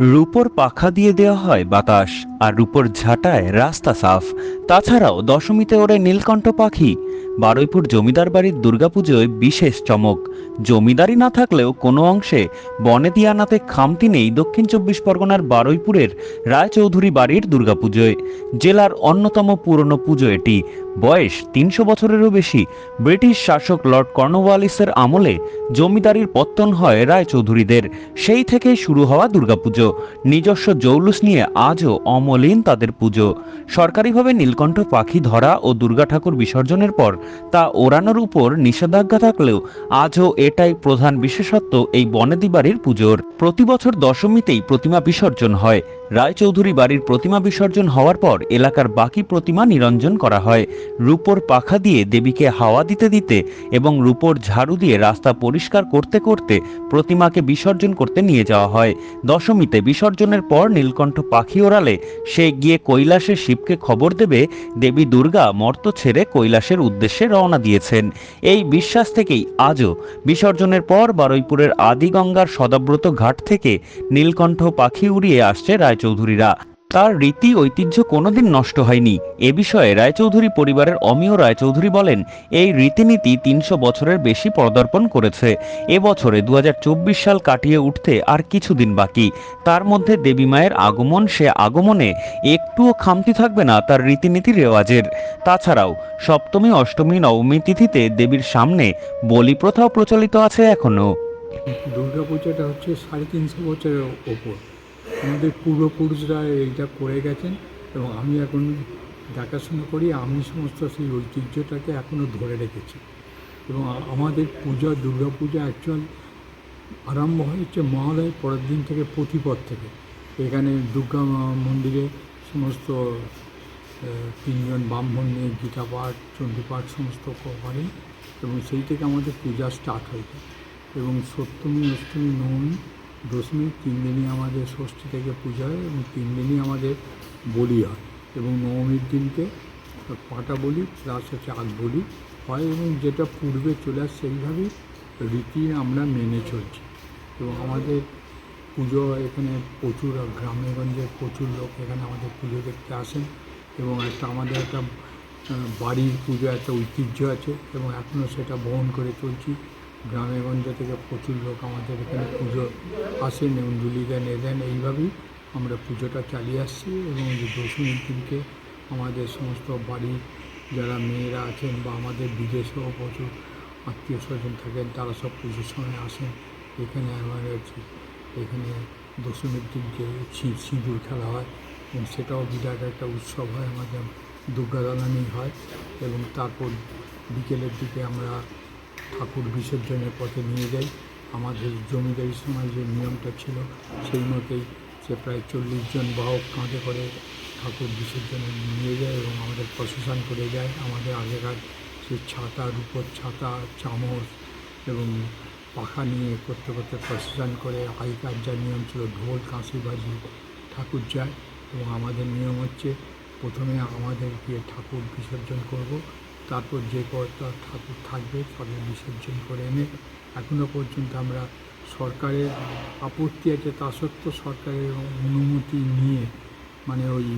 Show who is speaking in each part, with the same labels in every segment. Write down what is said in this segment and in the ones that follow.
Speaker 1: রূপোর পাখা দিয়ে দেওয়া হয় বাতাস। আর রূপোর ঝাঁটায় রাস্তা সাফ। তাছাড়াও দশমীতে ওড়ে নীলকণ্ঠ পাখি। বারুইপুর জমিদার বাড়ির দুর্গাপুজোয় বিশেষ চমক। জমিদারি না থাকলেও কোনো অংশে বনে দিয়ানাতে খামতি নেই দক্ষিণ চব্বিশ পরগনার বারুইপুরের রায়চৌধুরী বাড়ির দুর্গাপুজোয়। জেলার অন্যতম পুরনো পুজো এটি। বয়স তিনশো বছরেরও বেশি। ব্রিটিশ শাসক লর্ড কর্নওয়ালিসের আমলে জমিদারির পত্তন হয় রায়চৌধুরীদের। সেই থেকেই শুরু হওয়া দুর্গাপুজো। নিজস্ব জৌলুস নিয়ে আজও অমলিন তাদের পুজো। সরকারিভাবে নীলকণ্ঠ পাখি ধরা ও দুর্গা ঠাকুর বিসর্জনের পর তা ওড়ানোর উপর নিষেধাজ্ঞা থাকলেও আজও এটাই প্রধান বিশেষত্ব এই বনেদি বাড়ির পুজোর। প্রতি বছর দশমীতেই প্রতিমা বিসর্জন হয়। রায়চৌধুরী বাড়ির প্রতিমা বিসর্জন হওয়ার পর এলাকার বাকি প্রতিমা নিরঞ্জন করা হয়। রূপোর পাখা দিয়ে দেবীকে হাওয়া দিতে দিতে এবং রূপোর ঝাড়ু দিয়ে রাস্তা পরিষ্কার করতে করতে প্রতিমাকে বিসর্জন করতে নিয়ে যাওয়া হয়। দশমীতে বিসর্জনের পর নীলকণ্ঠ পাখি ওড়ালে সে গিয়ে কৈলাসে শিবকে খবর দেবে। দেবী দুর্গা মর্ত ছেড়ে কৈলাসের উদ্দেশ্যে রওনা দিয়েছেন। এই বিশ্বাস থেকেই আজও বিসর্জনের পর বারুইপুরের আদিগঙ্গার সদাব্রত ঘাট থেকে নীলকণ্ঠ পাখি উড়িয়ে আসছে রায়চৌধুরীরা। তার রীতি ঐতিহ্য কোনোদিন নষ্ট হয়নি। এ বিষয়ে রায়চৌধুরী পরিবারের অমিয় রায়চৌধুরী বলেন, এই রীতিনীতি তিনশো বছরের বেশি পদার্পণ করেছে। এবছরে দুহাজার চব্বিশ সাল কাটিয়ে উঠতে আর কিছুদিন বাকি। তার মধ্যে দেবী মায়ের আগমন, সে আগমনে একটুও খামতি থাকবে না তার রীতিনীতি রেওয়াজের। তাছাড়াও, সপ্তমী, অষ্টমী, নবমী তিথিতে দেবীর সামনে বলি প্রথাও প্রচলিত আছে এখনও।
Speaker 2: দুর্গা পুজোটা হচ্ছে সাড়ে তিনশো বছরের ওপর। আমাদের পূর্বপুরুষরা এইটা করে গেছেন এবং আমি এখন দেখাশোনা করি, আমি সমস্ত সেই ঐতিহ্যটাকে এখনও ধরে রেখেছি। এবং আমাদের পূজা, দুর্গা পূজা অ্যাকচুয়াল আরম্ভ হয়েছে মহালয়ের পরের দিন থেকে প্রতিপদ থেকে। এখানে দুর্গা মন্দিরে সমস্ত তিনজন ব্রাহ্মণ নিয়ে গীতা পাঠ চণ্ডীপাঠ সমস্ত করেন এবং সেই থেকে আমাদের পূজা স্টার্ট হয়ে যায় এবং সপ্তমী, অষ্টমী, নবমী দশমী, তিন দিনই আমাদের ষষ্ঠী থেকে পূজা হয় এবং তিন দিনই আমাদের বলি হয় এবং নবমীর দিনকে পাটা বলি প্লাস হচ্ছে আগ বলি হয় এবং যেটা পূর্বে চলে আসছে সেইভাবেই রীতি আমরা মেনে চলছি। এবং আমাদের পুজো এখানে প্রচুর গ্রামে গঞ্জে প্রচুর লোক এখানে আমাদের পুজো দেখতে আসেন এবং একটা আমাদের একটা বাড়ির পুজো, একটা ঐতিহ্য আছে এবং এখনও সেটা বহন করে চলছি। গ্রামে গঞ্জে থেকে প্রচুর লোক আমাদের এখানে পুজো আসেন এবং দুলি দেন এ দেন এইভাবেই আমরা পুজোটা চালিয়ে আসছি এবং দশমীর দিনকে আমাদের সমস্ত বাড়ির যারা মেয়েরা আছেন বা আমাদের বিদেশেও প্রচুর আত্মীয় স্বজন থাকেন, তারা সব পুজোর সময় আসেন। এখানে আমাদের এখানে দশমীর দিনকে সিঁদুর খেলা হয় এবং সেটাও বিরাট একটা উৎসব হয়। আমাদের দুর্গাদালানি হয় এবং তারপর বিকেলের দিকে আমরা ঠাকুর বিসর্জনের পথে নিয়ে যাই। আমাদের জমিদারি সময় যে নিয়মটা ছিল, সেই মতেই সে প্রায় চল্লিশ জন বাহক কাঁধে করে ঠাকুর বিসর্জনে নিয়ে যায় এবং আমাদের প্রশাসন করে যায়। আমাদের আগেকার সে ছাতা, রূপোর ছাতা, চামচ এবং পাখা নিয়ে করতে করতে প্রশাসন করে, আগেকার যা নিয়ম ছিল, ঢোল, কাঁসি বাজি, ঠাকুর যায়। এবং আমাদের নিয়ম হচ্ছে, প্রথমে আমাদের গিয়ে ঠাকুর বিসর্জন করব। তারপর যে কটা ঠাকুর থাকবে, তাদের বিসর্জন করে এনে এখনও পর্যন্ত আমরা সরকারের আপত্তি আছে, তা সত্ত্বেও সরকারের অনুমতি নিয়ে মানে ওই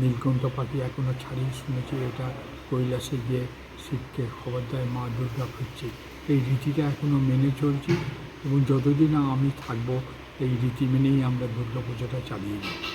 Speaker 2: নীলকণ্ঠ পাখি এখনও ছাড়িয়ে শুনেছি এটা কৈলাসে গিয়ে শিবকে খবর দেয় মা দুর্গা ফিরছে। এই রীতিটা এখনও মেনে চলছি এবং যতদিন আমি থাকব, এই রীতি মেনেই আমরা দুর্গা পুজোটা চালিয়ে যাই